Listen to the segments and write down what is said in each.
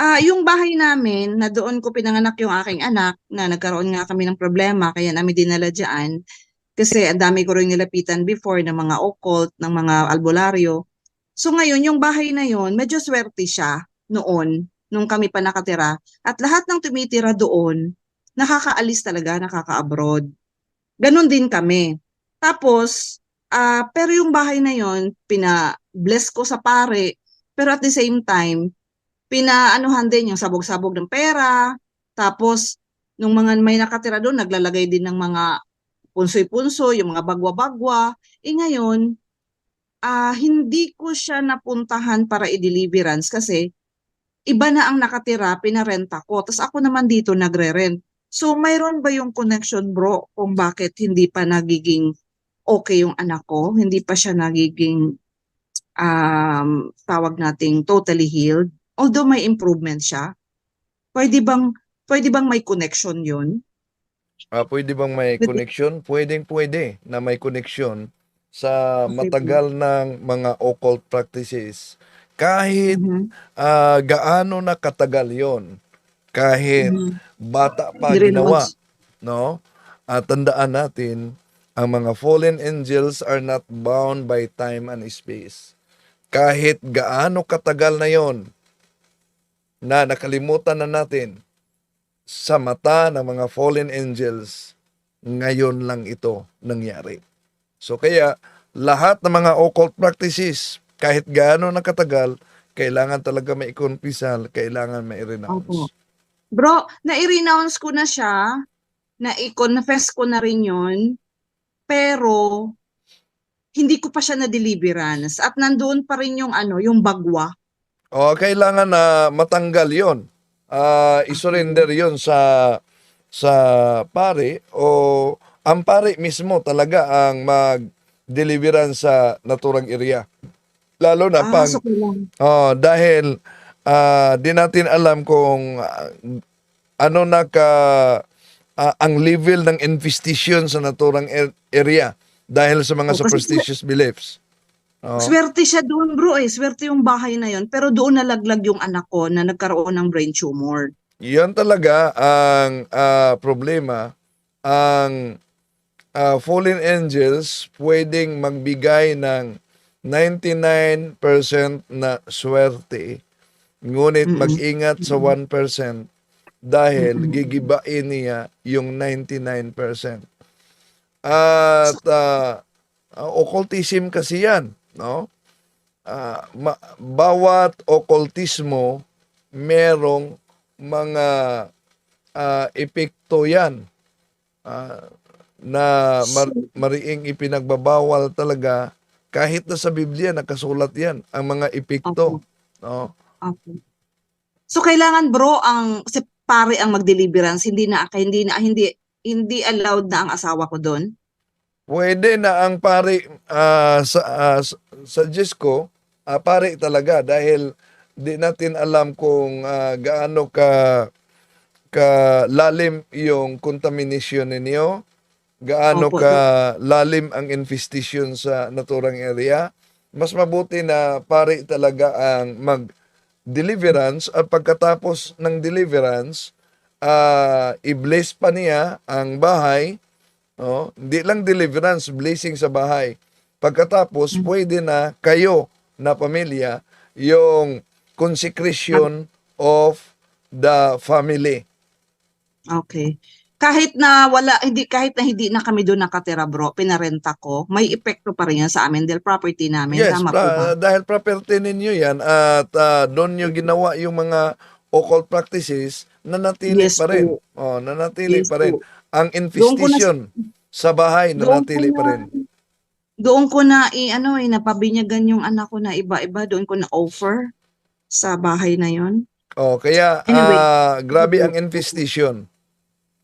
Ah, yung bahay namin na doon ko pinanganak yung aking anak na nagkaroon nga kami ng problema kaya namin dinala diyan. Kasi ang dami ko rin nilapitan before ng mga occult, ng mga albularyo. So ngayon, yung bahay na yon medyo swerte siya noon, nung kami pa nakatira. At lahat ng tumitira doon, nakakaalis talaga, nakaka-abroad. Ganon din kami. Tapos, ah pero yung bahay na yon pina-bless ko sa pare, pero at the same time, pinaanuhan din yung sabog-sabog ng pera. Tapos, nung mga may nakatira doon, naglalagay din ng mga punsoy-punso, yung mga bagwa-bagwa. Eh ngayon, ah hindi ko siya napuntahan para i-deliverance kasi iba na ang nakatira, pinarenta ko. Tapos ako naman dito nagre-rent. So, mayroon ba yung connection bro kung bakit hindi pa nagiging okay yung anak ko? Hindi pa siya nagiging um, tawag nating totally healed? Although may improvement siya. Pwede bang, pwede bang may connection yun? Ah, pwede bang may Pwede. connection? Pwedeng pwede na may connection sa matagal ng mga occult practices. Kahit Mhm. ah, gaano na katagal yon kahit Mhm. bata pa Hindi ginawa, no? At tandaan natin, ang mga fallen angels are not bound by time and space. Kahit gaano katagal na yon na nakalimutan na natin, sa mata ng mga fallen angels, ngayon lang ito nangyari. So kaya, lahat ng mga occult practices, kahit gaano na katagal, kailangan talaga may ikonpisal, kailangan may renounce. Bro, na-renounce ko na siya, na-confess ko na rin yun, pero hindi ko pa siya na-deliverance at nandoon pa rin yung ano, yung bagwa. O, kailangan na matanggal yon. Ah, isurrender yon sa sa pare o ang pare mismo talaga ang mag-deliverance sa naturang area. Lalo na Ah, pag so kailangan. Oh, dahil ah, di natin alam kung ah, ano na ka ah, ang level ng infestation sa naturang er- area dahil sa mga Oh, superstitious beliefs. Oh. Swerte siya doon bro eh, swerte yung bahay na yon pero doon nalaglag yung anak ko na nagkaroon ng brain tumor. Yan talaga ang ah, problema. Ang ah, fallen angels pwedeng magbigay ng 99% na swerte. Ngunit Mm-mm. mag-ingat sa 1% dahil gigibain niya yung 99%. At ah, ah, occultism kasi yan, no? Ah, ma- bawat occultismo merong mga ah, epekto yan ah, na mar- mariing ipinagbabawal talaga kahit na sa Biblia nakasulat yan ang mga epekto no Okay. So kailangan bro ang si pare ang mag-deliverance, hindi na hindi na hindi hindi allowed na ang asawa ko doon. Pwede na ang pare ah, sa ah, s- suggest ko ah, pare talaga dahil di natin alam kung ah, gaano ka ka lalim yung contamination ninyo gaano Opo. ka lalim ang infestation sa naturang area mas mabuti na pare talaga ang mag deliverance at pagkatapos ng deliverance ah i-bless pa niya ang bahay Oh, hindi lang deliverance, blessing sa bahay. Pagkatapos, pwede na kayo na pamilya yung consecration of the family. Okay. Kahit na wala hindi kahit na hindi na kami doon nakatira bro, pinarenta ko, may epekto pa rin yan sa amin dahil property namin, Yes, tama po pra- ba? dahil property ninyo yan at ah, doon nyo ginawa yung mga occult practices, nanatili Yes pa rin. po. Oh, nanatili Yes pa rin. po. Ang Doon ko na- infestation sa bahay, nanatili pa rin. Doon ko na i ano eh napabinyagan yung anak ko na iba-iba, doon ko na offer sa bahay na yon. Oh, kaya Anyway. ah, grabe ang infestation.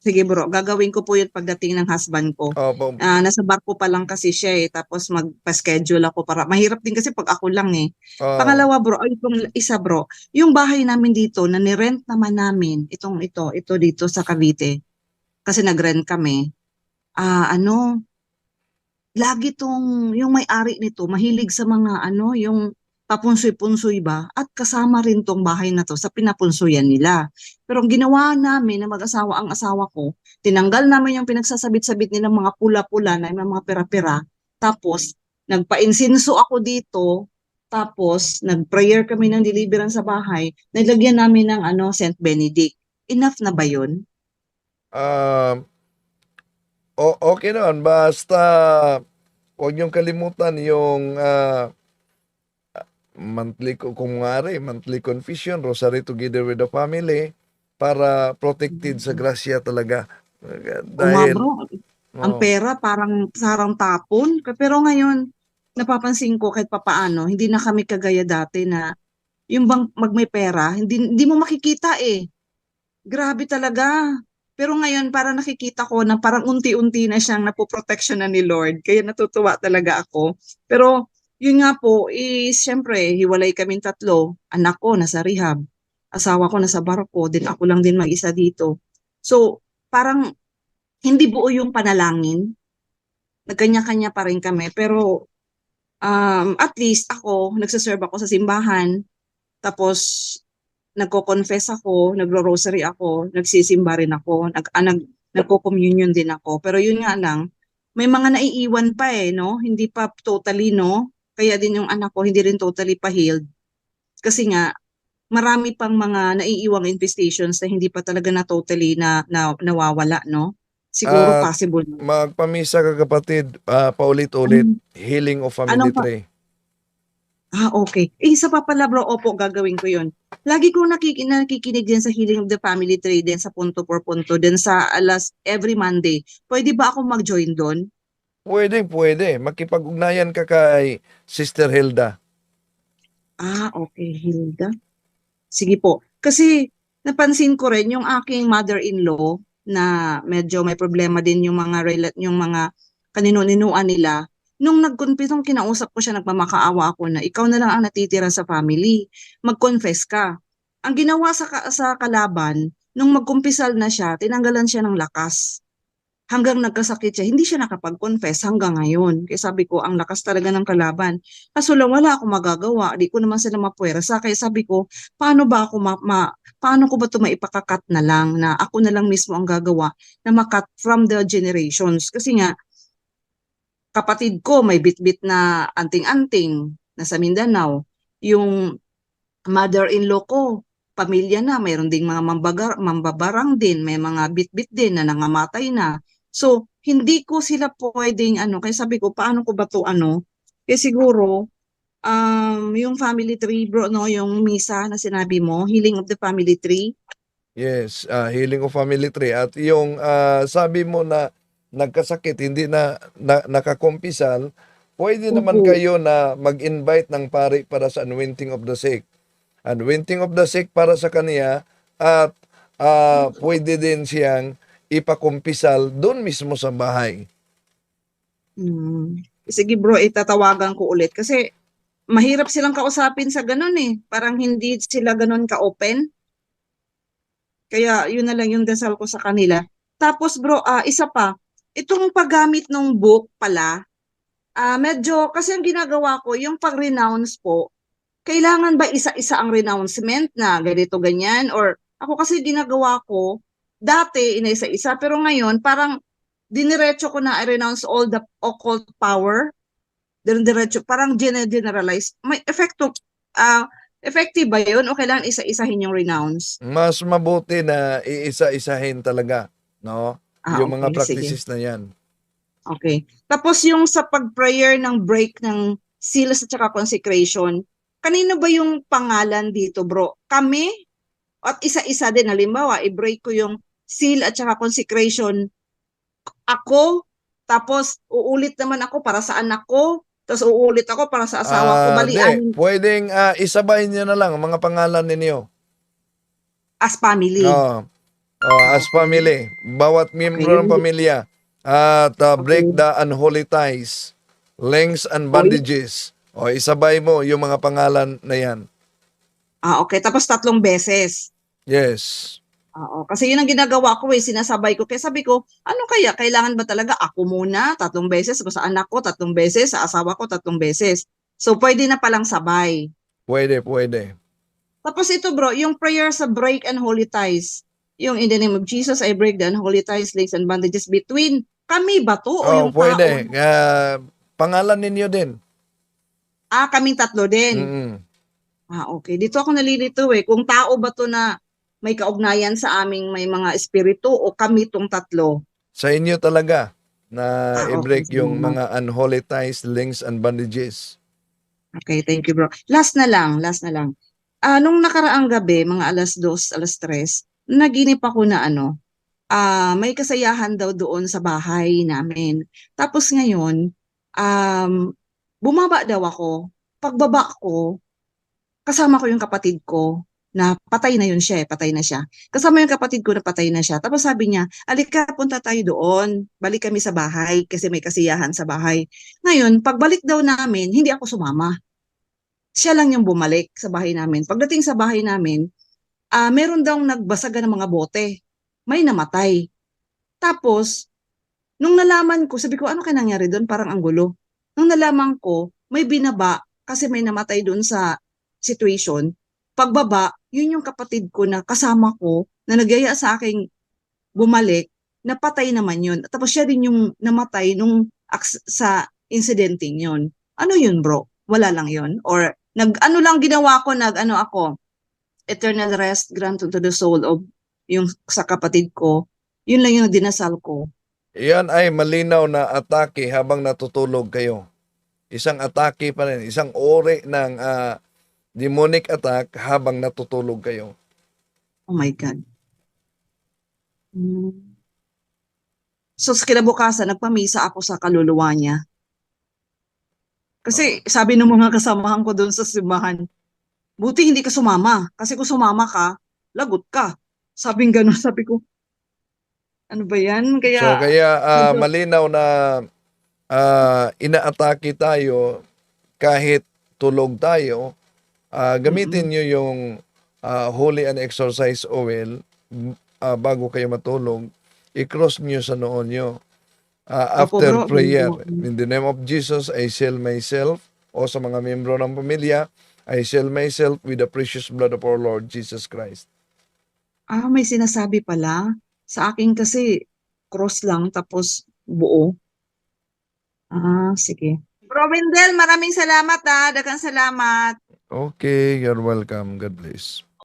Sige bro, gagawin ko po yun pagdating ng husband ko. Opo. Ah, nasa barko pa lang kasi siya eh, tapos magpa-schedule ako para mahirap din kasi pag ako lang eh. Oh. Pangalawa bro, ay itong isa bro, yung bahay namin dito na nirent naman namin, itong ito, ito dito sa Cavite. Kasi nagrent kami. Ah, ano, lagi tong yung may-ari nito mahilig sa mga ano, yung papunsoy-punsoy ba at kasama rin tong bahay na to sa pinapunsoyan nila. Pero ang ginawa namin na mag-asawa ang asawa ko, tinanggal namin yung pinagsasabit-sabit nilang mga pula-pula na mga pera-pera. Tapos, nagpa-insinso ako dito. Tapos, nag-prayer kami ng deliverance sa bahay. Nilagyan namin ng ano, St. Benedict. Enough na ba yun? Um, o- okay naman, basta huwag niyong kalimutan yung ah, monthly, ko- kung maaari, monthly confession, rosary together with the family, para protected sa grasya talaga. Dahil, Umabro. Ang oh, pera parang sarang tapon. Pero ngayon, napapansin ko kahit papaano, hindi na kami kagaya dati na yung bang mag may pera, hindi, hindi mo makikita eh. Grabe talaga. Pero ngayon, parang nakikita ko na parang unti-unti na siyang napoprotection na ni Lord. Kaya natutuwa talaga ako. Pero yun nga po, is syempre, hiwalay kaming tatlo. Anak ko nasa rehab. Asawa ko nasa barko. Din ako lang din mag-isa dito. So, parang hindi buo yung panalangin. Nagkanya-kanya pa rin kami. Pero um, at least ako, nagsaserve ako sa simbahan. Tapos, nagko-confess ako, nagro-rosary ako, nagsisimba rin ako, nag, ah, nag, nagko-communion din ako. Pero yun nga lang, may mga naiiwan pa eh, no? Hindi pa totally, no? Kaya din yung anak ko, hindi rin totally pa-healed. Kasi nga, marami pang mga naiiwang infestations na hindi pa talaga na totally na, na nawawala, no? Siguro Ah, possible. magpamisa ka kapatid, ah, paulit-ulit, Mm. healing of family pa- tree. Ah, okay. Eh, isa pa pala bro, opo, gagawin ko yun. Lagi ko nakik nakikinig din sa Healing of the Family Tree din sa punto por punto din sa alas every Monday. Pwede ba ako mag-join doon? Pwede, pwede. Makipag-ugnayan ka kay Sister Hilda. Ah, okay, Hilda. Sige po. Kasi napansin ko rin yung aking mother-in-law na medyo may problema din yung mga yung mga kanino-ninuan nila. Nung nag-confess, kinausap ko siya, nagmamakaawa ako na ikaw na lang ang natitira sa family. Mag-confess ka. Ang ginawa sa, ka- sa kalaban, nung magkumpisal na siya, tinanggalan siya ng lakas. Hanggang nagkasakit siya, hindi siya nakapag-confess hanggang ngayon. Kaya sabi ko, ang lakas talaga ng kalaban. Kaso lang wala akong magagawa. Di ko naman sila mapuwersa. Kaya sabi ko, paano ba ako ma, ma- paano ko ba ito maipakakat na lang na ako na lang mismo ang gagawa na makat from the generations. Kasi nga, kapatid ko may bitbit na anting-anting na sa Mindanao. Yung mother-in-law ko, pamilya na, mayroon ding mga mambagar, mambabarang din, may mga bitbit din na nangamatay na. So, hindi ko sila pwedeng ano, kaya sabi ko, paano ko ba to ano? Kaya siguro, um, yung family tree, bro, no, yung misa na sinabi mo, healing of the family tree. Yes, ah, healing of family tree. At yung ah, sabi mo na nagkasakit, hindi na, na nakakumpisal, pwede naman Opo. kayo na mag-invite ng pari para sa anointing of the sick. Anointing of the sick para sa kanya at ah, pwede din siyang ipakumpisal doon mismo sa bahay. Hmm. Sige bro, itatawagan ko ulit kasi mahirap silang kausapin sa ganun eh. Parang hindi sila ganun ka-open. Kaya yun na lang yung dasal ko sa kanila. Tapos bro, ah, isa pa, itong paggamit ng book pala, ah, medyo, kasi ang ginagawa ko, yung pag-renounce po, kailangan ba isa-isa ang renouncement na ganito ganyan? Or ako kasi ginagawa ko, dati inaisa-isa, pero ngayon parang diniretso ko na i-renounce all the occult power. Diretso, parang generalize. May effecto, ah effective ba yun o kailangan isa-isahin yung renounce? Mas mabuti na iisa-isahin talaga, no? Ah, yung mga okay, sige. practices na yan. Okay. Tapos yung sa pag-prayer ng break ng seals at saka consecration, kanino ba yung pangalan dito, bro? Kami? At isa-isa din, halimbawa, i-break ko yung seal at saka consecration ako, tapos uulit naman ako para sa anak ko, tapos uulit ako para sa asawa ko. Ah, Bali, di, pwedeng ah, isabay niyo na lang ang mga pangalan ninyo. as family. Oo. Oh, as family, bawat miyembro ng pamilya at uh, break the unholy ties, links and bandages. O isabay mo yung mga pangalan na yan. Ah, okay. Tapos tatlong beses. Yes. Oo, kasi yun ang ginagawa ko eh, sinasabay ko. Kaya sabi ko, ano kaya, kailangan ba talaga ako muna tatlong beses, sa anak ko tatlong beses, sa asawa ko tatlong beses. So, pwede na palang sabay. Pwede, pwede. Tapos ito bro, yung prayer sa break and holy ties. Yung in the name of Jesus, I break the unholy ties, links, and bondages between kami ba to o Oh, yung pwede. tao? Ah, pangalan ninyo din. Ah, kaming tatlo din. Mm-mm. Ah, okay. Dito ako nalilito eh. Kung tao ba to na may kaugnayan sa aming may mga espiritu o kami tong tatlo? Sa inyo talaga na Ah, okay. i-break yung Sige. mga unholy ties, links, and bondages. Okay, thank you bro. Last na lang, last na lang. Ah, nung nakaraang gabi, mga alas dos, alas tres, naginip ako na ano, ah, may kasayahan daw doon sa bahay namin. Tapos ngayon, um, bumaba daw ako. Pagbaba ko, kasama ko yung kapatid ko na patay na yun siya, eh, patay na siya. Kasama yung kapatid ko na patay na siya. Tapos sabi niya, alika, punta tayo doon. Balik kami sa bahay kasi may kasiyahan sa bahay. Ngayon, pagbalik daw namin, hindi ako sumama. Siya lang yung bumalik sa bahay namin. Pagdating sa bahay namin, ah meron daw nagbasaga ng mga bote. May namatay. Tapos, nung nalaman ko, sabi ko, ano kaya nangyari doon? Parang ang gulo. Nung nalaman ko, may binaba kasi may namatay doon sa situation. Pagbaba, yun yung kapatid ko na kasama ko na nagyaya sa aking bumalik, napatay naman yun. Tapos siya din yung namatay nung sa incidenting yun. Ano yun bro? Wala lang yun? Or nag ano lang ginawa ko, nag ano ako, eternal rest grant unto the soul of yung sa kapatid ko. Yun lang yung dinasal ko. Iyan ay malinaw na atake habang natutulog kayo. Isang atake pa rin, isang ori ng ah, demonic attack habang natutulog kayo. Oh my God. Hmm. So sa kinabukasan, nagpamisa ako sa kaluluwa niya. Kasi sabi ng mga kasamahan ko doon sa simbahan, buti hindi ka sumama. Kasi kung sumama ka, lagot ka. Sabing gano'n, sabi ko, ano ba yan? Kaya, So kaya medyo- malinaw na ah, inaatake tayo kahit tulog tayo, ah, gamitin nyo yung ah, holy and exorcise oil ah, bago kayo matulog. I-cross nyo sa noon nyo. Opo, after bro. prayer, in the name of Jesus, I seal myself o sa mga miyembro ng pamilya, I seal myself with the precious blood of our Lord Jesus Christ. ah, may sinasabi pala. Sa akin kasi, cross lang, tapos buo. Ah, sige. Bro Wendell, maraming salamat ah. Dagang salamat. Okay, you're welcome. God bless.